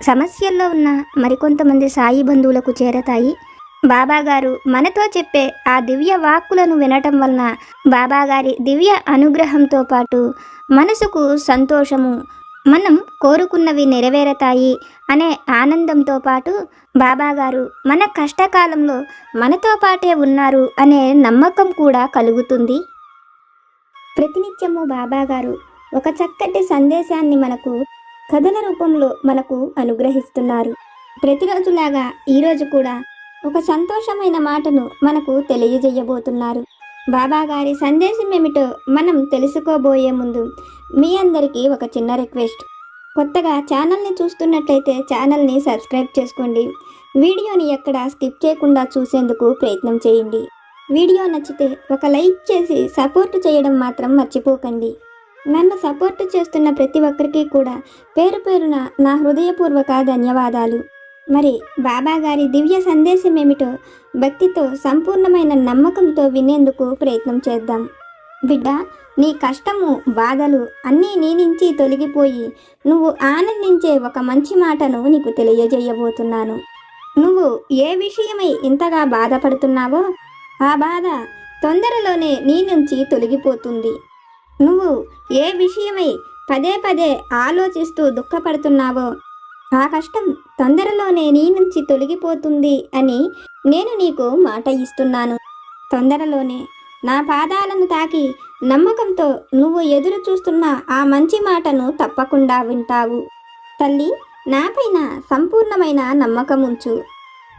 సమస్యల్లో ఉన్న మరికొంతమంది సాయి బంధువులకు చేరతాయి. బాబాగారు మనతో చెప్పే ఆ దివ్య వాక్కులను వినటం వలన బాబాగారి దివ్య అనుగ్రహంతో పాటు మనసుకు సంతోషము మనం కోరుకున్నవి నెరవేరతాయి అనే ఆనందంతో పాటు బాబాగారు మన కష్టకాలంలో మనతో పాటే ఉన్నారు అనే నమ్మకం కూడా కలుగుతుంది. ప్రతినిత్యము బాబాగారు ఒక చక్కటి సందేశాన్ని మనకు కథల రూపంలో మనకు అనుగ్రహిస్తున్నారు. ప్రతిరోజులాగా ఈరోజు కూడా ఒక సంతోషమైన మాటను మనకు తెలియజేయబోతున్నారు. బాబా గారి సందేశం ఏమిటో మనం తెలుసుకోబోయే ముందు మీ అందరికీ ఒక చిన్న రిక్వెస్ట్. కొత్తగా ఛానల్ని చూస్తున్నట్లయితే ఛానల్ని సబ్స్క్రైబ్ చేసుకోండి. వీడియోని ఎక్కడ స్కిప్ చేయకుండా చూసేందుకు ప్రయత్నం చేయండి. వీడియో నచ్చితే ఒక లైక్ చేసి సపోర్ట్ చేయడం మాత్రం మర్చిపోకండి. నన్ను సపోర్ట్ చేస్తున్న ప్రతి ఒక్కరికి కూడా పేరు పేరున నా హృదయపూర్వక ధన్యవాదాలు. మరి బాబా గారి దివ్య సందేశం ఏమిటో భక్తితో సంపూర్ణమైన నమ్మకంతో వినేందుకు ప్రయత్నం చేద్దాం. బిడ్డ నీ కష్టము బాధలు అన్నీ నీ నుంచి తొలగిపోయి నువ్వు ఆనందించే ఒక మంచి మాటను నీకు తెలియజేయబోతున్నాను. నువ్వు ఏ విషయమై ఇంతగా బాధపడుతున్నావో ఆ బాధ తొందరలోనే నీ నుంచి తొలగిపోతుంది. నువ్వు ఏ విషయమై పదే పదే ఆలోచిస్తూ దుఃఖపడుతున్నావో ఆ కష్టం తొందరలోనే నీ నుంచి తొలగిపోతుంది అని నేను నీకు మాట ఇస్తున్నాను. తొందరలోనే నా పాదాలను తాకి నమ్మకంతో నువ్వు ఎదురు చూస్తున్న ఆ మంచి మాటను తప్పకుండా వింటావు. తల్లి నాపైన సంపూర్ణమైన నమ్మకం ఉంచు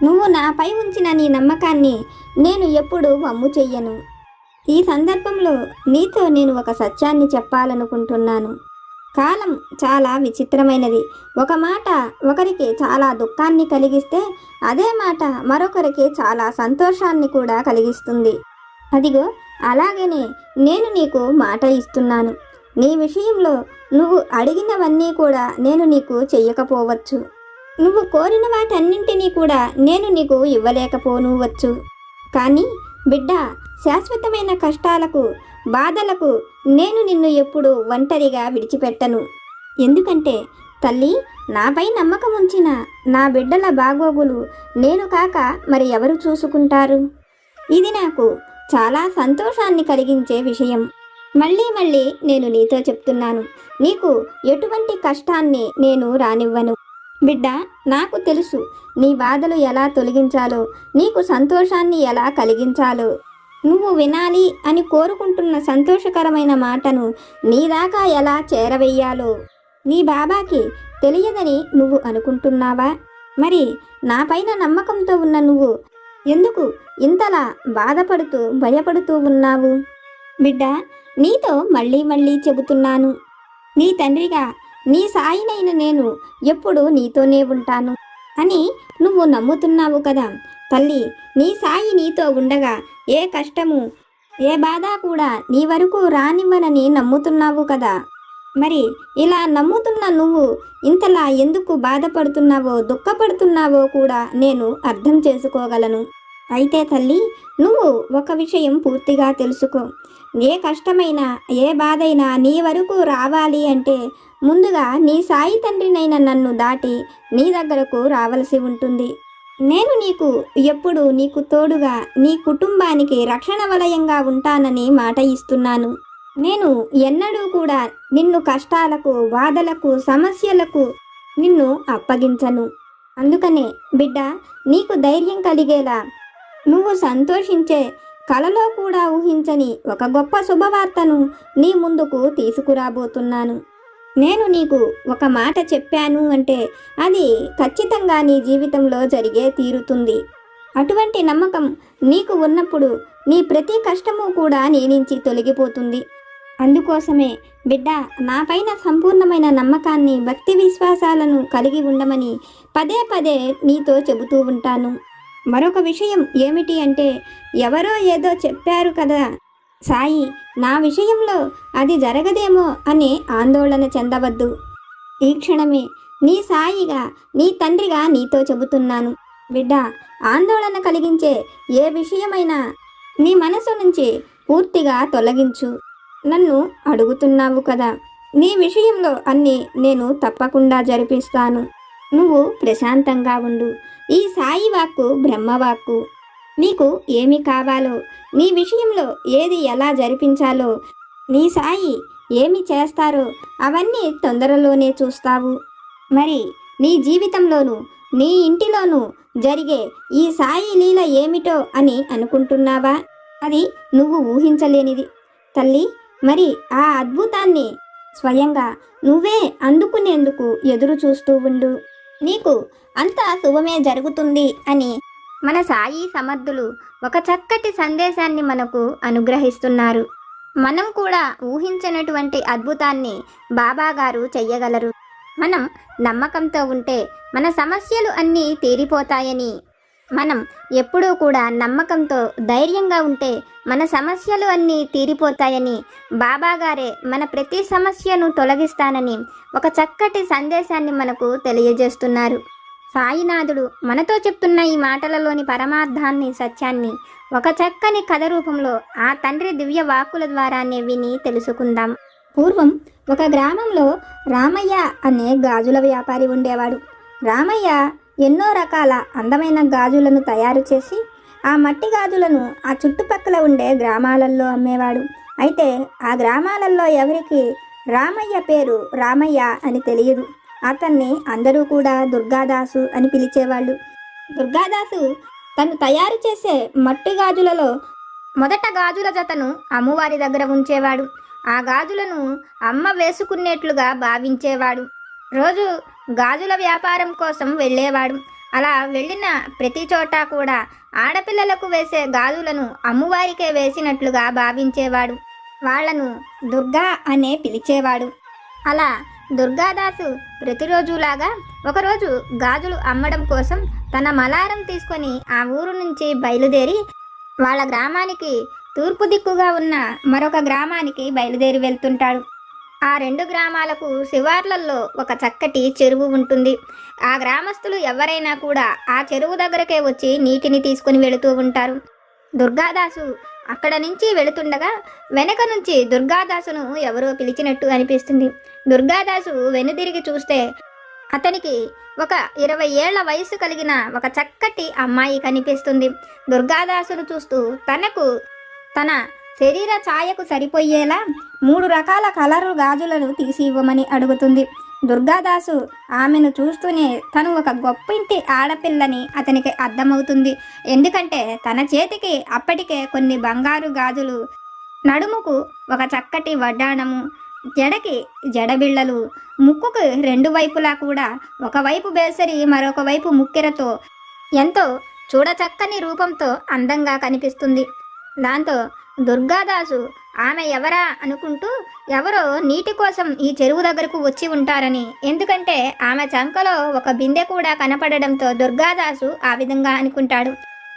నువ్వు నాపై ఉంచిన నీ నమ్మకాన్ని నేను ఎప్పుడూ వమ్ము చెయ్యను. ఈ సందర్భంలో నీతో నేను ఒక సత్యాన్ని చెప్పాలనుకుంటున్నాను. కాలం చాలా విచిత్రమైనది. ఒక మాట ఒకరికి చాలా దుఃఖాన్ని కలిగిస్తే అదే మాట మరొకరికి చాలా సంతోషాన్ని కూడా కలిగిస్తుంది. అదిగో అలాగనే నేను నీకు మాట ఇస్తున్నాను. నీ విషయంలో నువ్వు అడిగినవన్నీ కూడా నేను నీకు చెయ్యకపోవచ్చు. నువ్వు కోరిన వాటన్నింటినీ కూడా నేను నీకు ఇవ్వలేకపోనువచ్చు. కానీ బిడ్డ శాశ్వతమైన కష్టాలకు బాధలకు నేను నిన్ను ఎప్పుడు ఒంటరిగా విడిచిపెట్టను. ఎందుకంటే తల్లి నాపై నమ్మకం ఉంచిన నా బిడ్డల బాగోగులు నేను కాక మరి ఎవరు చూసుకుంటారు? ఇది నాకు చాలా సంతోషాన్ని కలిగించే విషయం. మళ్ళీ మళ్ళీ నేను నీతో చెప్తున్నాను. నీకు ఎటువంటి కష్టాన్ని నేను రానివ్వను. బిడ్డ నాకు తెలుసు నీ బాధలు ఎలా తొలగించాలో నీకు సంతోషాన్ని ఎలా కలిగించాలో. నువ్వు వినాలి అని కోరుకుంటున్న సంతోషకరమైన మాటను నీ దాకా ఎలా చేరవేయాలో? నీ బాబాకి తెలియదని నువ్వు అనుకుంటున్నావా? మరి నాపైన నమ్మకంతో ఉన్న నువ్వు ఎందుకు ఇంతలా బాధపడుతూ భయపడుతూ ఉన్నావు? బిడ్డ నీతో మళ్ళీ మళ్ళీ చెబుతున్నాను. నీ తండ్రిగా నీ సాయినైన నేను ఎప్పుడు నీతోనే ఉంటాను అని నువ్వు నమ్ముతున్నావు కదా. తల్లి నీ సాయి నీతో ఉండగా ఏ కష్టము ఏ బాధ కూడా నీ వరకు రానివ్వనని నమ్ముతున్నావు కదా. మరి ఇలా నమ్ముతున్న నువ్వు ఇంతలా ఎందుకు బాధపడుతున్నావో దుఃఖపడుతున్నావో కూడా నేను అర్థం చేసుకోగలను. అయితే తల్లి నువ్వు ఒక విషయం పూర్తిగా తెలుసుకో. ఏ కష్టమైనా ఏ బాధైనా నీ వరకు రావాలి అంటే ముందుగా నీ సాయి తండ్రినైన నన్ను దాటి నీ దగ్గరకు రావలసి ఉంటుంది. నేను నీకు ఎప్పుడు నీకు తోడుగా నీ కుటుంబానికి రక్షణ వలయంగా ఉంటానని మాట ఇస్తున్నాను. నేను ఎన్నడూ కూడా నిన్ను కష్టాలకు బాధలకు సమస్యలకు నిన్ను అప్పగించను. అందుకనే బిడ్డ నీకు ధైర్యం కలిగేలా నువ్వు సంతోషించే కలలో కూడా ఊహించని ఒక గొప్ప శుభవార్తను నీ ముందుకు తీసుకురాబోతున్నాను. నేను నీకు ఒక మాట చెప్పాను అంటే అది ఖచ్చితంగా నీ జీవితంలో జరిగే తీరుతుంది. అటువంటి నమ్మకం నీకు ఉన్నప్పుడు నీ ప్రతి కష్టము కూడా నీ నుంచి తొలగిపోతుంది. అందుకోసమే బిడ్డ నాపైన సంపూర్ణమైన నమ్మకాన్ని భక్తి విశ్వాసాలను కలిగి ఉండమని పదే పదే నీతో చెబుతూ ఉంటాను. మరొక విషయం ఏమిటి అంటే ఎవరో ఏదో చెప్పారు కదా సాయి నా విషయంలో అది జరగదేమో అని ఆందోళన చెందవద్దు. ఈ క్షణమే నీ సాయిగా నీ తండ్రిగా నీతో చెబుతున్నాను. బిడ్డ ఆందోళన కలిగించే ఏ విషయమైనా నీ మనసు నుంచి పూర్తిగా తొలగించు. నన్ను అడుగుతున్నావు కదా నీ విషయంలో అన్నీ నేను తప్పకుండా జరిపిస్తాను. నువ్వు ప్రశాంతంగా ఉండు. ఈ సాయి వాక్కు బ్రహ్మవాక్కు నీకు ఏమి కావాలో నీ విషయంలో ఏది ఎలా జరిపించాలో నీ సాయి ఏమి చేస్తారో అవన్నీ తొందరలోనే చూస్తావు. మరి నీ జీవితంలోనూ నీ ఇంటిలోనూ జరిగే ఈ సాయి లీల ఏమిటో అని అనుకుంటున్నావా? అది నువ్వు ఊహించలేనిది. తల్లి మరి ఆ అద్భుతాన్ని స్వయంగా నువ్వే అందుకునేందుకు ఎదురు చూస్తూ ఉండు. నీకు అంతా శుభమే జరుగుతుంది అని మన సాయి సమర్థులు ఒక చక్కటి సందేశాన్ని మనకు అనుగ్రహిస్తున్నారు. మనం కూడా ఊహించినటువంటి అద్భుతాన్ని బాబా గారు చెయ్యగలరు. మనం నమ్మకంతో ఉంటే మన సమస్యలు అన్నీ తీరిపోతాయని మనం ఎప్పుడూ కూడా నమ్మకంతో ధైర్యంగా ఉంటే మన సమస్యలు అన్నీ తీరిపోతాయని బాబాగారే మన ప్రతి సమస్యను తొలగిస్తానని ఒక చక్కటి సందేశాన్ని మనకు తెలియజేస్తున్నారు. సాయినాథుడు మనతో చెప్తున్న ఈ మాటలలోని పరమార్థాన్ని సత్యాన్ని ఒక చక్కని కథ రూపంలో ఆ తండ్రి దివ్య వాక్కుల ద్వారానే విని తెలుసుకుందాం. పూర్వం ఒక గ్రామంలో రామయ్య అనే గాజుల వ్యాపారి ఉండేవాడు. రామయ్య ఎన్నో రకాల అందమైన గాజులను తయారు చేసి ఆ మట్టి గాజులను ఆ చుట్టుపక్కల ఉండే గ్రామాలలో అమ్మేవాడు. అయితే ఆ గ్రామాలలో ఎవరికి రామయ్య పేరు రామయ్య అని తెలియదు. అతన్ని అందరూ కూడా దుర్గాదాసు అని పిలిచేవాళ్ళు. దుర్గాదాసు తను తయారు చేసే మట్టి గాజులలో మొదట గాజుల జతను అమ్మవారి దగ్గర ఉంచేవాడు. ఆ గాజులను అమ్మ వేసుకునేట్లుగా భావించేవాడు. రోజు గాజుల వ్యాపారం కోసం వెళ్ళేవాడు. అలా వెళ్ళిన ప్రతి చోట కూడా ఆడపిల్లలకు వేసే గాజులను అమ్మవారికే వేసినట్లుగా భావించేవాడు. వాళ్ళను దుర్గా అనే పిలిచేవాడు. అలా దుర్గాదాసు ప్రతిరోజులాగా ఒకరోజు గాజులు అమ్మడం కోసం తన మలారం తీసుకొని ఆ ఊరు నుంచి బయలుదేరి వాళ్ళ గ్రామానికి తూర్పు దిక్కుగా ఉన్న మరొక గ్రామానికి బయలుదేరి వెళ్తుంటాడు. ఆ రెండు గ్రామాలకు శివార్లలో ఒక చక్కటి చెరువు ఉంటుంది. ఆ గ్రామస్తులు ఎవరైనా కూడా ఆ చెరువు దగ్గరకే వచ్చి నీటిని తీసుకుని వెళుతూ ఉంటారు. దుర్గాదాసు అక్కడ నుంచి వెళుతుండగా వెనక నుంచి దుర్గాదాసును ఎవరో పిలిచినట్టు అనిపిస్తుంది. దుర్గాదాసు వెనుదిరిగి చూస్తే అతనికి ఒక ఇరవై ఏళ్ళ వయసు కలిగిన ఒక చక్కటి అమ్మాయి కనిపిస్తుంది. దుర్గాదాసును చూస్తూ తనకు తన శరీర ఛాయకు సరిపోయేలా మూడు రకాల కలరు గాజులను తీసి ఇవ్వమని అడుగుతుంది. దుర్గాదాసు ఆమెను చూస్తూనే తను ఒక గొప్పింటి ఆడపిల్లని అతనికి అర్థమవుతుంది. ఎందుకంటే తన చేతికి అప్పటికే కొన్ని బంగారు గాజులు నడుముకు ఒక చక్కటి వడ్డాణము జడకి జడబిళ్ళలు ముక్కుకు రెండు వైపులా కూడా ఒకవైపు బేసరి మరొక వైపు ముక్కెరతో ఎంతో చూడచక్కని రూపంతో అందంగా కనిపిస్తుంది. దాంతో దుర్గాదాసు ఆమె ఎవరా అనుకుంటూ ఎవరో నీటి కోసం ఈ చెరువు దగ్గరకు వచ్చి ఉంటారని. ఎందుకంటే ఆమె చంకలో ఒక బిందె కూడా కనపడడంతో దుర్గాదాసు ఆ విధంగా అనుకుంటాడు.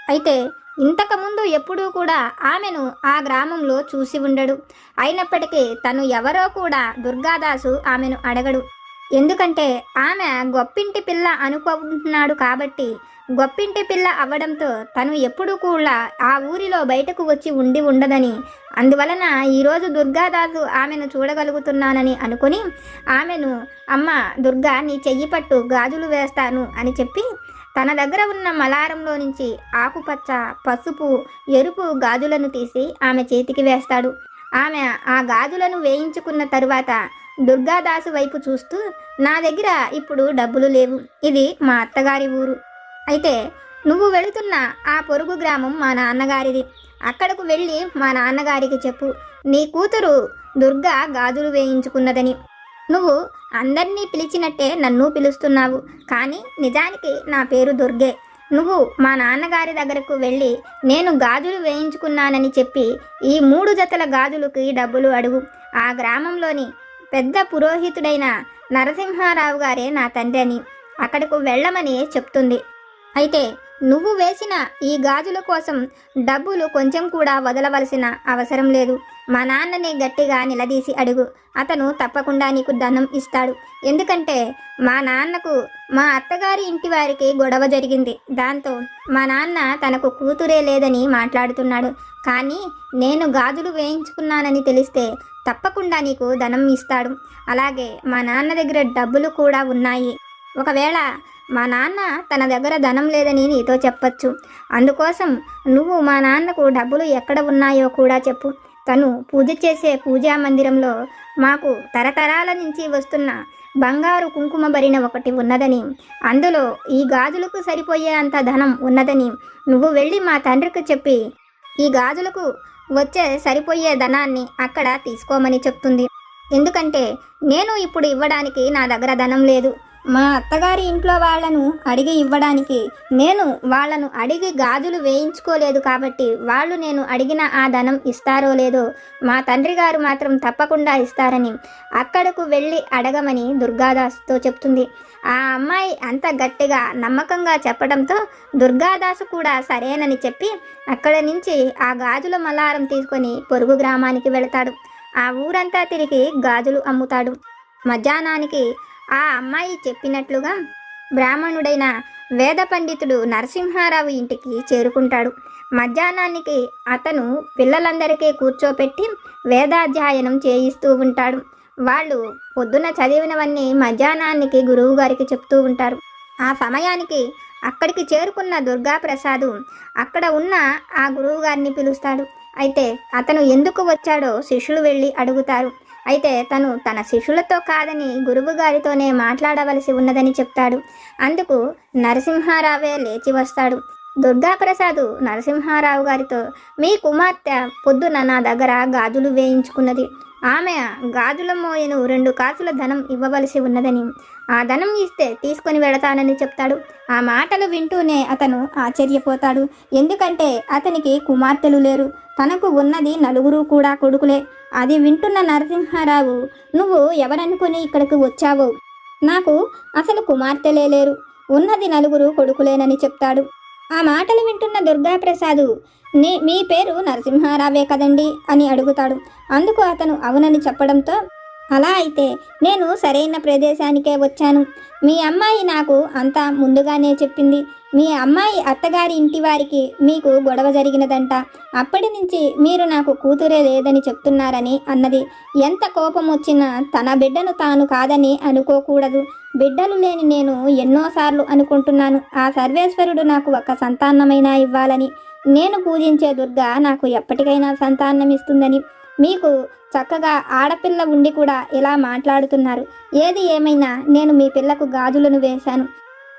అయితే ఇంతకుముందు ఎప్పుడూ కూడా ఆమెను ఆ గ్రామంలో చూసి ఉండడు. అయినప్పటికీ తను ఎవరో కూడా దుర్గాదాసు ఆమెను అడగడు. ఎందుకంటే ఆమె గొప్పింటి పిల్ల అనుకుంటున్నాడు కాబట్టి గొప్పింటి పిల్ల అవ్వడంతో తను ఎప్పుడూ కూడా ఆ ఊరిలో బయటకు వచ్చి ఉండి ఉండదని. అందువలన ఈరోజు దుర్గాదాసు ఆమెను చూడగలుగుతున్నానని అనుకుని ఆమెను అమ్మ దుర్గా నీ చెయ్యి పట్టు గాజులు వేస్తాను అని చెప్పి తన దగ్గర ఉన్న మలారంలో నుంచి ఆకుపచ్చ పసుపు ఎరుపు గాజులను తీసి ఆమె చేతికి వేస్తాడు. ఆమె ఆ గాజులను వేయించుకున్న తరువాత దుర్గాదాసు వైపు చూస్తూ నా దగ్గర ఇప్పుడు డబ్బులు లేవు. ఇది మా అత్తగారి ఊరు. అయితే నువ్వు వెళుతున్న ఆ పొరుగు గ్రామం మా నాన్నగారిది. అక్కడకు వెళ్ళి మా నాన్నగారికి చెప్పు. నీ కూతురు దుర్గా గాజులు వేయించుకున్నదని. నువ్వు అందరినీ పిలిచినట్టే నన్ను పిలుస్తున్నావు. కానీ నిజానికి నా పేరు దుర్గే. నువ్వు మా నాన్నగారి దగ్గరకు వెళ్ళి నేను గాజులు వేయించుకున్నానని చెప్పి ఈ మూడు జతల గాజులకి డబ్బులు అడుగు. ఆ గ్రామంలోని పెద్ద పురోహితుడైన నరసింహారావు గారే నా తండ్రి అని అక్కడకు వెళ్ళమని చెప్తుంది. అయితే నువ్వు వేసిన ఈ గాజుల కోసం డబ్బులు కొంచెం కూడా వదలవలసిన అవసరం లేదు. మా నాన్నని గట్టిగా నిలదీసి అడుగు. అతను తప్పకుండా నీకు ధనం ఇస్తాడు. ఎందుకంటే మా నాన్నకు మా అత్తగారి ఇంటి వారికి గొడవ జరిగింది. దాంతో మా నాన్న తనకు కూతురే లేదని మాట్లాడుతున్నాడు. కానీ నేను గాజులు వేయించుకున్నానని తెలిస్తే తప్పకుండా నీకు ధనం ఇస్తాడు. అలాగే మా నాన్న దగ్గర డబ్బులు కూడా ఉన్నాయి. ఒకవేళ మా నాన్న తన దగ్గర ధనం లేదని నీతో చెప్పొచ్చు. అందుకోసం నువ్వు మా నాన్నకు డబ్బులు ఎక్కడ ఉన్నాయో కూడా చెప్పు. తను పూజ చేసే పూజా మందిరంలో మాకు తరతరాల నుంచి వస్తున్న బంగారు కుంకుమ భరిన ఒకటి ఉన్నదని అందులో ఈ గాజులకు సరిపోయే అంత ధనం ఉన్నదని నువ్వు వెళ్ళి మా తండ్రికి చెప్పి ఈ గాజులకు వచ్చే సరిపోయే ధనాన్ని అక్కడ తీసుకోమని చెప్తుంది. ఎందుకంటే నేను ఇప్పుడు ఇవ్వడానికి నా దగ్గర ధనం లేదు. మా అత్తగారి ఇంట్లో వాళ్ళను అడిగి ఇవ్వడానికి. నేను వాళ్ళను అడిగి గాజులు వేయించుకోలేదు కాబట్టి వాళ్ళు నేను అడిగిన ఆ ధనం ఇస్తారో లేదో మా తండ్రి గారు మాత్రం తప్పకుండా ఇస్తారని అక్కడకు వెళ్ళి అడగమని దుర్గాదాస్తో చెప్తుంది. ఆ అమ్మాయి అంత గట్టిగా నమ్మకంగా చెప్పడంతో దుర్గాదాసు కూడా సరేనని చెప్పి అక్కడ నుంచి ఆ గాజుల మలారం తీసుకొని పొరుగు గ్రామానికి వెళతాడు. ఆ ఊరంతా తిరిగి గాజులు అమ్ముతాడు. మధ్యాహ్నానికి ఆ అమ్మాయి చెప్పినట్లుగా బ్రాహ్మణుడైన వేద పండితుడు నరసింహారావు ఇంటికి చేరుకుంటాడు. మధ్యాహ్నానికి అతను పిల్లలందరికీ కూర్చోపెట్టి వేదాధ్యయనం చేయిస్తూ ఉంటాడు. వాళ్ళు పొద్దున చదివినవన్నీ మధ్యాహ్నానికి గురువుగారికి చెప్తూ ఉంటారు. ఆ సమయానికి అక్కడికి చేరుకున్న దుర్గాప్రసాదు అక్కడ ఉన్న ఆ గురువు గారిని పిలుస్తాడు. అయితే అతను ఎందుకు వచ్చాడో శిష్యులు వెళ్ళి అడుగుతారు. అయితే తను తన శిష్యులతో కాదని గురువు గారితోనే మాట్లాడవలసి ఉన్నదని చెప్తాడు. అందుకు నరసింహారావే లేచి వస్తాడు. దుర్గాప్రసాదు నరసింహారావు గారితో మీ కుమార్తె పొద్దున నా దగ్గర గాజులు వేయించుకున్నది. ఆమె గాజుల మోయను రెండు కాసుల ధనం ఇవ్వవలసి ఉన్నదని. ఆ ధనం ఇస్తే తీసుకొని వెళతానని చెప్తాడు. ఆ మాటలు వింటూనే అతను ఆశ్చర్యపోతాడు. ఎందుకంటే అతనికి కుమార్తెలు లేరు. తనకు ఉన్నది నలుగురు కూడా కొడుకులే. అది వింటున్న నరసింహారావు నువ్వు ఎవరనుకుని ఇక్కడికి వచ్చావు? నాకు అసలు కుమార్తెలే లేరు. ఉన్నది నలుగురు కొడుకులేనని చెప్తాడు ఆ మాటలు వింటున్న దుర్గాప్రసాదు నీ మీ పేరు నరసింహారావే కదండి అని అడుగుతాడు. అందుకు అతను అవునని చెప్పడంతో అలా అయితే నేను సరైన ప్రదేశానికే వచ్చాను. మీ అమ్మాయి నాకు అంతా ముందుగానే చెప్పింది. మీ అమ్మాయి అత్తగారి ఇంటి వారికి మీకు గొడవ జరిగినదంట. అప్పటి నుంచి మీరు నాకు కూతురే లేదని చెప్తున్నారని అన్నది. ఎంత కోపం వచ్చినా తన బిడ్డను తాను కాదని అనుకోకూడదు. బిడ్డలు లేని నేను ఎన్నోసార్లు అనుకుంటున్నాను. ఆ సర్వేశ్వరుడు నాకు ఒక సంతానమైనా ఇవ్వాలని. నేను పూజించే దుర్గా నాకు ఎప్పటికైనా సంతానం ఇస్తుందని మీకు చక్కగా ఆడపిల్ల ఉండి కూడా ఇలా మాట్లాడుతున్నారు. ఏది ఏమైనా నేను మీ పిల్లకు గాజులను వేశాను.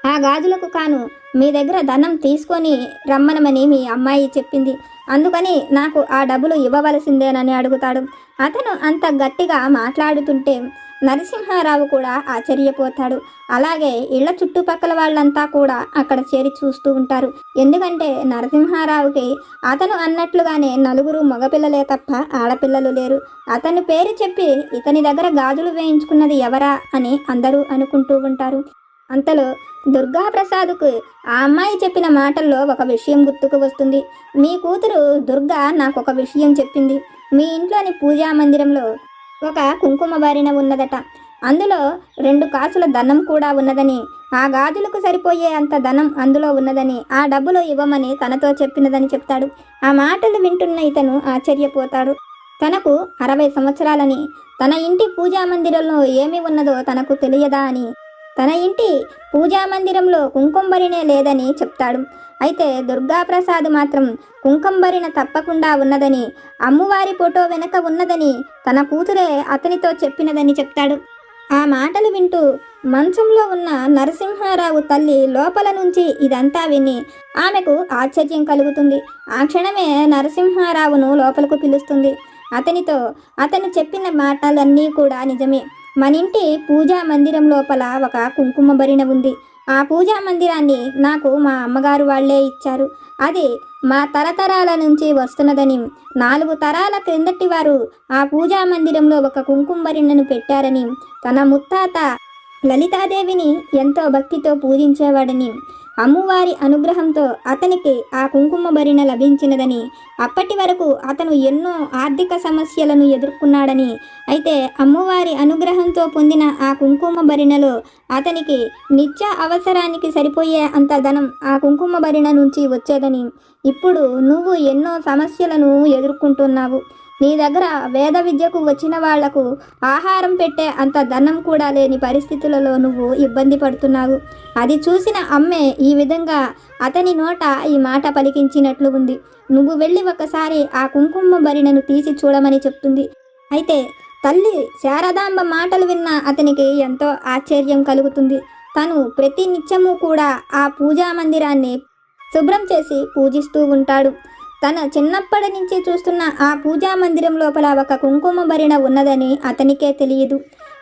ఆ గాజులకు కాను మీ దగ్గర ధనం తీసుకొని రమ్మనమని మీ అమ్మాయి చెప్పింది. అందుకని నాకు ఆ డబ్బులు ఇవ్వవలసిందేనని అడుగుతాడు. అతను అంత గట్టిగా మాట్లాడుతుంటే నరసింహారావు కూడా ఆశ్చర్యపోతాడు. అలాగే ఇళ్ళ చుట్టుపక్కల వాళ్ళంతా కూడా అక్కడ చేరి చూస్తూ ఉంటారు. ఎందుకంటే నరసింహారావుకి అతను అన్నట్లుగానే నలుగురు మగపిల్లలే తప్ప ఆడపిల్లలు లేరు. అతని పేరు చెప్పి ఇతని దగ్గర గాజులు వేయించుకున్నది ఎవరా అని అందరూ అనుకుంటూ ఉంటారు. అంతలో దుర్గాప్రసాద్కు ఆ అమ్మాయి చెప్పిన మాటల్లో ఒక విషయం గుర్తుకు వస్తుంది. మీ కూతురు దుర్గా నాకు ఒక విషయం చెప్పింది. మీ ఇంట్లోని పూజా మందిరంలో ఒక కుంకుమ బారిన ఉన్నదట. అందులో రెండు కాసుల ధనం కూడా ఉన్నదని ఆ గాజులకు సరిపోయే అంత ధనం అందులో ఉన్నదని ఆ డబ్బులు ఇవ్వమని తనతో చెప్పినదని చెప్తాడు. ఆ మాటలు వింటున్న ఇతను ఆశ్చర్యపోతాడు. తనకు అరవై సంవత్సరాలని తన ఇంటి పూజా మందిరంలో ఏమి ఉన్నదో తనకు తెలియదా అని తన ఇంటి పూజా మందిరంలో కుంకుంబరినే లేదని చెప్తాడు. అయితే దుర్గాప్రసాద్ మాత్రం కుంకంబరిన తప్పకుండా ఉన్నదని అమ్మవారి ఫోటో వెనక ఉన్నదని తన కూతురే అతనితో చెప్పినదని చెప్తాడు. ఆ మాటలు వింటూ మంచంలో ఉన్న నరసింహారావు తల్లి లోపల నుంచి ఇదంతా విని ఆమెకు ఆశ్చర్యం కలుగుతుంది. ఆ క్షణమే నరసింహారావును లోపలకు పిలుస్తుంది. అతనితో అతను చెప్పిన మాటలన్నీ కూడా నిజమే. మన ఇంటి పూజా మందిరం లోపల ఒక కుంకుమ భరిణ ఉంది. ఆ పూజా మందిరాన్ని నాకు మా అమ్మగారు వాళ్ళే ఇచ్చారు. అది మా తరతరాల నుంచి వస్తున్నదని నాలుగు తరాల క్రిందటి వారు ఆ పూజా మందిరంలో ఒక కుంకుమరిణను పెట్టారని తన ముత్తాత లలితాదేవిని ఎంతో భక్తితో పూజించేవాడని అమ్మవారి అనుగ్రహంతో అతనికి ఆ కుంకుమ భరిణ లభించినదని అప్పటి వరకు అతను ఎన్నో ఆర్థిక సమస్యలను ఎదుర్కొన్నాడని అయితే అమ్మవారి అనుగ్రహంతో పొందిన ఆ కుంకుమ భరిణలో అతనికి నిత్య అవసరానికి సరిపోయే అంత ధనం ఆ కుంకుమ భరిణ నుంచి వచ్చేదని. ఇప్పుడు నువ్వు ఎన్నో సమస్యలను ఎదుర్కొంటున్నావు. నీ దగ్గర వేద విద్యకు వచ్చిన వాళ్ళకు ఆహారం పెట్టే అంత ధనం కూడా లేని పరిస్థితులలో నువ్వు ఇబ్బంది పడుతున్నావు. అది చూసిన అమ్మే ఈ విధంగా అతని నోట ఈ మాట పలికించినట్లు ఉంది. నువ్వు వెళ్ళి ఒకసారి ఆ కుంకుమ భరిణను తీసి చూడమని చెప్తుంది. అయితే తల్లి శారదాంబ మాటలు విన్న అతనికి ఎంతో ఆశ్చర్యం కలుగుతుంది. తను ప్రతి నిత్యము కూడా ఆ పూజా మందిరాన్ని శుభ్రం చేసి పూజిస్తూ ఉంటాడు. తన చిన్నప్పటి నుంచి చూస్తున్న ఆ పూజా మందిరం లోపల ఒక కుంకుమ భరిణ ఉన్నదని అతనికే తెలియదు.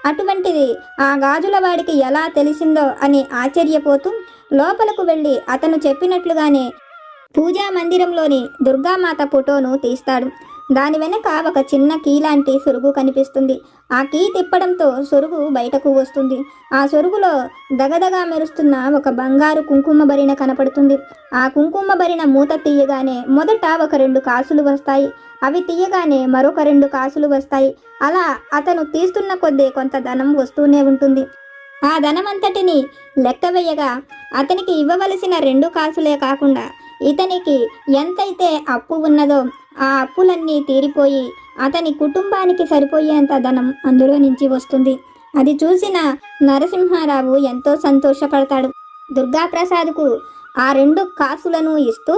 అటువంటిది ఆ గాజుల వాడికి ఎలా తెలిసిందో అని ఆశ్చర్యపోతూ లోపలకు వెళ్ళి అతను చెప్పినట్లుగానే పూజా మందిరంలోని దుర్గామాత ఫోటోను తీస్తాడు. దాని వెనక ఒక చిన్న కీ లాంటి సొరుగు కనిపిస్తుంది. ఆ కీ తిప్పడంతో సొరుగు బయటకు వస్తుంది. ఆ సొరుగులో దగదగా మెరుస్తున్న ఒక బంగారు కుంకుమ భరిణ కనపడుతుంది. ఆ కుంకుమ భరిణ మూత తీయగానే మొదట ఒక రెండు కాసులు వస్తాయి. అవి తీయగానే మరొక రెండు కాసులు వస్తాయి. అలా అతను తీస్తున్న కొద్దీ కొంత ధనం వస్తూనే ఉంటుంది. ఆ ధనమంతటిని లెక్క వేయగా అతనికి ఇవ్వవలసిన రెండు కాసులే కాకుండా ఇతనికి ఎంతైతే అప్పు ఉన్నదో ఆ అప్పులన్నీ తీరిపోయి అతని కుటుంబానికి సరిపోయేంత ధనం అందులో నుంచి వస్తుంది. అది చూసిన నరసింహారావు ఎంతో సంతోషపడతాడు. దుర్గాప్రసాద్కు ఆ రెండు కాసులను ఇస్తూ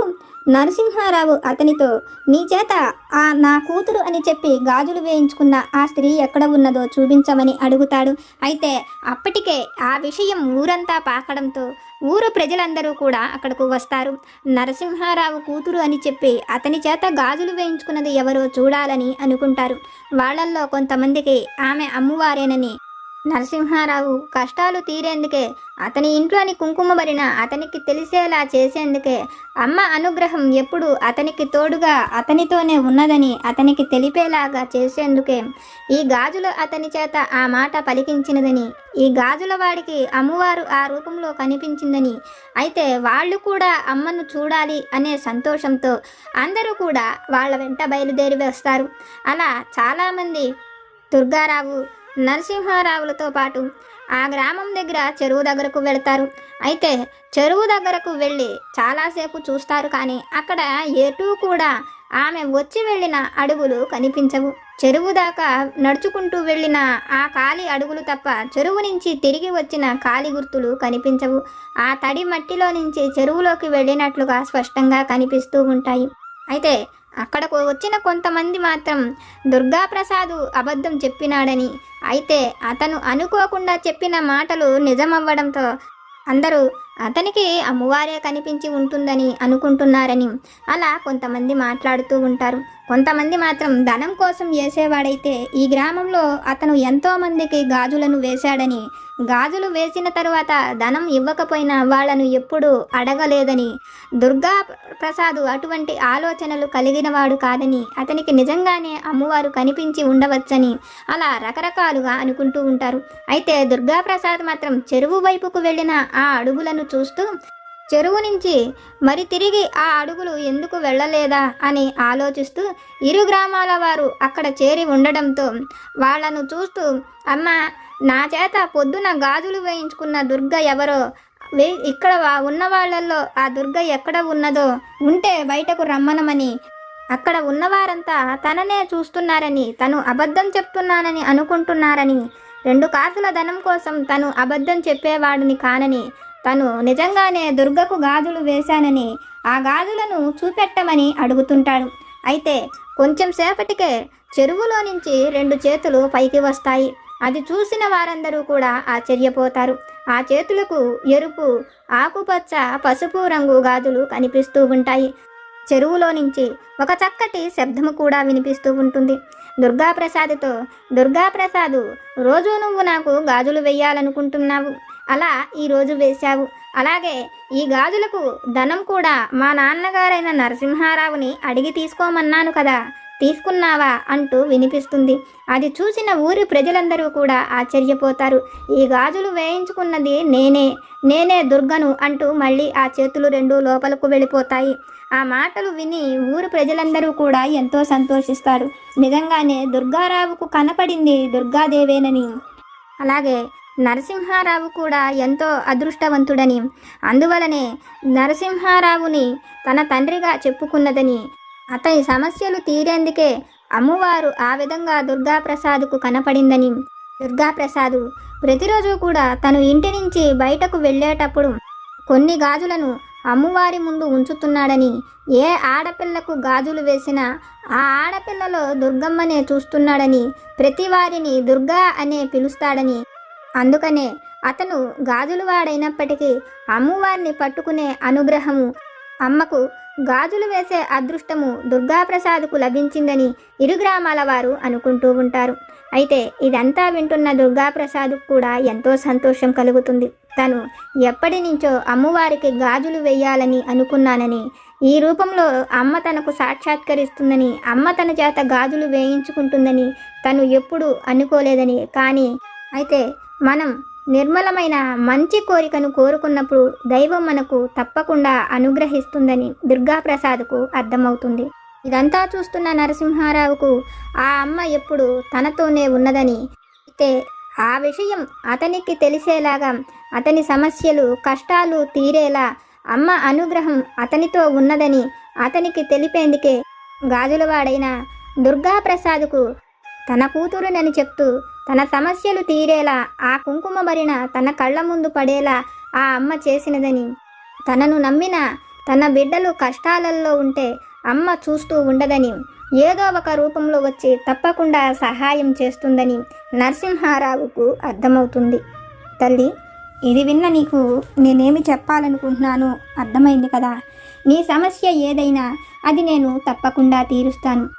నరసింహారావు అతనితో నీ చేత ఆ నా కూతురు అని చెప్పి గాజులు వేయించుకున్న ఆ స్త్రీ ఎక్కడ ఉన్నదో చూపించమని అడుగుతాడు. అయితే అప్పటికే ఆ విషయం ఊరంతా పాకడంతో ఊరు ప్రజలందరూ కూడా అక్కడకు వస్తారు. నరసింహారావు కూతురు అని చెప్పి అతని చేత గాజులు వేయించుకున్నది ఎవరో చూడాలని అనుకుంటారు. వాళ్ళల్లో కొంతమందికి ఆమె అమ్మవారేనని నరసింహారావు కష్టాలు తీరేందుకే అతని ఇంట్లోని కుంకుమబరిన అతనికి తెలిసేలా చేసేందుకే అమ్మ అనుగ్రహం ఎప్పుడు అతనికి తోడుగా అతనితోనే ఉన్నదని అతనికి తెలిపేలాగా చేసేందుకే ఈ గాజులు అతని చేత ఆ మాట పలికించినదని ఈ గాజుల వాడికి అమ్మవారు ఆ రూపంలో కనిపించిందని అయితే వాళ్ళు కూడా అమ్మను చూడాలి అనే సంతోషంతో అందరూ కూడా వాళ్ళ వెంట బయలుదేరి వస్తారు. అలా చాలామంది దుర్గారావు నరసింహారావులతో పాటు ఆ గ్రామం దగ్గర చెరువు దగ్గరకు వెళ్తారు. అయితే చెరువు దగ్గరకు వెళ్ళి చాలాసేపు చూస్తారు కానీ అక్కడ ఎటూ కూడా ఆమె వచ్చి వెళ్ళిన అడుగులు కనిపించవు. చెరువు దాకా నడుచుకుంటూ వెళ్ళిన ఆ కాలి అడుగులు తప్ప చెరువు నుంచి తిరిగి వచ్చిన కాలి గుర్తులు కనిపించవు. ఆ తడి మట్టిలో నుంచి చెరువులోకి వెళ్ళినట్లుగా స్పష్టంగా కనిపిస్తూ ఉంటాయి. అయితే అక్కడకు వచ్చిన కొంతమంది మాత్రం దుర్గాప్రసాద్ అబద్ధం చెప్పినాడని. అయితే అతను అనుకోకుండా చెప్పిన మాటలు నిజమవ్వడంతో అందరూ అతనికి అమ్మవారే కనిపించి ఉంటుందని అనుకుంటున్నారని అలా కొంతమంది మాట్లాడుతూ ఉంటారు. కొంతమంది మాత్రం ధనం కోసం వేసేవాడైతే ఈ గ్రామంలో అతను ఎంతోమందికి గాజులను వేశాడని గాజులు వేసిన తరువాత ధనం ఇవ్వకపోయినా వాళ్ళను ఎప్పుడూ అడగలేదని దుర్గా ప్రసాద్ అటువంటి ఆలోచనలు కలిగినవాడు కాదని అతనికి నిజంగానే అమ్మవారు కనిపించి ఉండవచ్చని అలా రకరకాలుగా అనుకుంటూ ఉంటారు. అయితే దుర్గాప్రసాద్ మాత్రం చెరువు వైపుకు వెళ్ళిన ఆ అడుగులను చూస్తూ చెరువు నుంచి మరి తిరిగి ఆ అడుగులు ఎందుకు వెళ్ళలేదా అని ఆలోచిస్తూ ఇరు గ్రామాల వారు అక్కడ చేరి ఉండడంతో వాళ్ళను చూస్తూ అమ్మ నా చేత పొద్దున గాజులు వేయించుకున్న దుర్గ ఎవరో? ఇక్కడ ఉన్న వాళ్ళల్లో ఆ దుర్గ ఎక్కడ ఉన్నదో ఉంటే బయటకు రమ్మనమని. అక్కడ ఉన్నవారంతా తననే చూస్తున్నారని తను అబద్ధం చెప్తున్నానని అనుకుంటున్నారని రెండు కాసుల ధనం కోసం తను అబద్ధం చెప్పేవాడిని కానని తను నిజంగానే దుర్గకు గాజులు వేశానని ఆ గాజులను చూపెట్టమని అడుగుతుంటాడు. అయితే కొంచెం సేపటికే చెరువులో నుంచి రెండు చేతులు పైకి వస్తాయి. అది చూసిన వారందరూ కూడా ఆశ్చర్యపోతారు. ఆ చేతులకు ఎరుపు ఆకుపచ్చ పసుపు రంగు గాజులు కనిపిస్తూ ఉంటాయి. చెరువులో నుంచి ఒక చక్కటి శబ్దము కూడా వినిపిస్తూ ఉంటుంది. దుర్గాప్రసాద్తో దుర్గాప్రసాదు రోజు నువ్వు నాకు గాజులు వెయ్యాలనుకుంటున్నావు అలా ఈరోజు వేశావు. అలాగే ఈ గాజులకు ధనం కూడా మా నాన్నగారైన నరసింహారావుని అడిగి తీసుకోమన్నాను కదా. తీసుకున్నావా అంటూ వినిపిస్తుంది. అది చూసిన ఊరి ప్రజలందరూ కూడా ఆశ్చర్యపోతారు. ఈ గాజులు వేయించుకున్నది నేనే నేనే దుర్గను అంటూ మళ్ళీ ఆ చేతులు రెండు లోపలకు వెళ్ళిపోతాయి. ఆ మాటలు విని ఊరు ప్రజలందరూ కూడా ఎంతో సంతోషిస్తారు. నిజంగానే దుర్గారావుకు కనపడింది దుర్గాదేవేనని. అలాగే నరసింహారావు కూడా ఎంతో అదృష్టవంతుడని అందువలనే నరసింహారావుని తన తండ్రిగా చెప్పుకున్నదని అతని సమస్యలు తీరేందుకే అమ్మవారు ఆ విధంగా దుర్గాప్రసాద్కు కనపడిందని. దుర్గాప్రసాద్ ప్రతిరోజు కూడా తను ఇంటి నుంచి బయటకు వెళ్ళేటప్పుడు కొన్ని గాజులను అమ్మవారి ముందు ఉంచుతున్నాడని ఏ ఆడపిల్లకు గాజులు వేసినా ఆ ఆడపిల్లలో దుర్గమ్మనే చూస్తున్నాడని ప్రతి వారిని దుర్గా అనే పిలుస్తాడని అందుకనే అతను గాజులు వాడైనప్పటికీ అమ్మవారిని పట్టుకునే అనుగ్రహము అమ్మకు గాజులు వేసే అదృష్టము దుర్గాప్రసాద్కు లభించిందని ఇరు గ్రామాల వారు అనుకుంటూ ఉంటారు. అయితే ఇదంతా వింటున్న దుర్గాప్రసాద్ కూడా ఎంతో సంతోషం కలుగుతుంది. తను ఎప్పటి నుంచో అమ్మవారికి గాజులు వేయాలని అనుకున్నానని ఈ రూపంలో అమ్మ తనకు సాక్షాత్కరిస్తుందని అమ్మ తన చేత గాజులు వేయించుకుంటుందని తను ఎప్పుడూ అనుకోలేదని. కానీ అయితే మనం నిర్మలమైన మంచి కోరికను కోరుకున్నప్పుడు దైవం మనకు తప్పకుండా అనుగ్రహిస్తుందని దుర్గాప్రసాద్కు అర్థమవుతుంది. ఇదంతా చూస్తున్న నరసింహారావుకు ఆ అమ్మ ఎప్పుడు తనతోనే ఉన్నదని అయితే ఆ విషయం అతనికి తెలిసేలాగా అతని సమస్యలు కష్టాలు తీరేలా అమ్మ అనుగ్రహం అతనితో ఉన్నదని అతనికి తెలిపేందుకే గాజులవాడైన దుర్గాప్రసాద్కు తన కూతురునని చెప్తూ తన సమస్యలు తీరేలా ఆ కుంకుమ భరిన తన కళ్ళ ముందు పడేలా ఆ అమ్మ చేసినదని. తనను నమ్మిన తన బిడ్డలు కష్టాలలో ఉంటే అమ్మ చూస్తూ ఉండదని ఏదో ఒక రూపంలో వచ్చి తప్పకుండా సహాయం చేస్తుందని నరసింహారావుకు అర్థమవుతుంది. తల్లి ఇది విన్న నీకు నేనేమి చెప్పాలనుకుంటున్నాను అర్థమైంది కదా. నీ సమస్య ఏదైనా అది నేను తప్పకుండా తీరుస్తాను.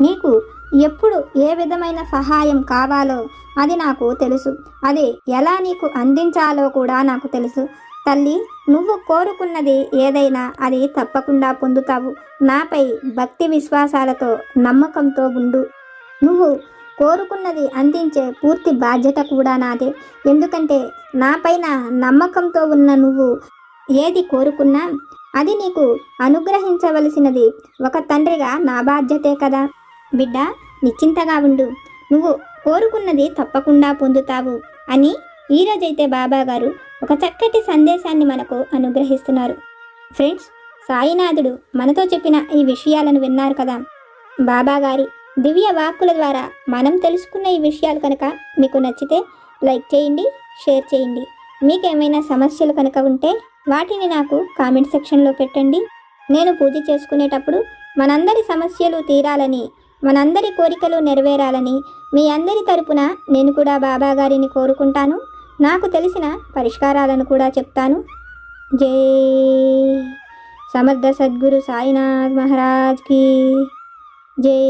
నీకు ఎప్పుడు ఏ విధమైన సహాయం కావాలో అది నాకు తెలుసు. అది ఎలా నీకు అందించాలో కూడా నాకు తెలుసు. తల్లి నువ్వు కోరుకున్నది ఏదైనా అది తప్పకుండా పొందుతావు. నాపై భక్తి విశ్వాసాలతో నమ్మకంతో ఉండు. నువ్వు కోరుకున్నది అందించే పూర్తి బాధ్యత కూడా నాదే. ఎందుకంటే నాపైన నమ్మకంతో ఉన్న నువ్వు ఏది కోరుకున్నా అది నీకు అనుగ్రహించవలసినది. ఒక తండ్రిగా నా బాధ్యతే కదా? బిడ్డ నిశ్చింతగా ఉండు. నువ్వు కోరుకున్నది తప్పకుండా పొందుతావు అని ఈరోజైతే బాబాగారు ఒక చక్కటి సందేశాన్ని మనకు అనుగ్రహిస్తున్నారు. ఫ్రెండ్స్ సాయినాథుడు మనతో చెప్పిన ఈ విషయాలను విన్నారు కదా? బాబాగారి దివ్య వాక్కుల ద్వారా మనం తెలుసుకున్న ఈ విషయాలు కనుక మీకు నచ్చితే లైక్ చేయండి షేర్ చేయండి. మీకేమైనా సమస్యలు కనుక ఉంటే వాటిని నాకు కామెంట్ సెక్షన్లో పెట్టండి. నేను పూజ చేసుకునేటప్పుడు మనందరి సమస్యలు తీరాలని మనందరి కోరికలు నెరవేరాలని మీ అందరి తరపున నేను కూడా బాబా గారిని కోరుకుంటాను. నాకు తెలిసిన పరిష్కారాలను కూడా చెప్తాను. జై సమర్థ సద్గురు సాయినాథ్ మహారాజ్కి జై.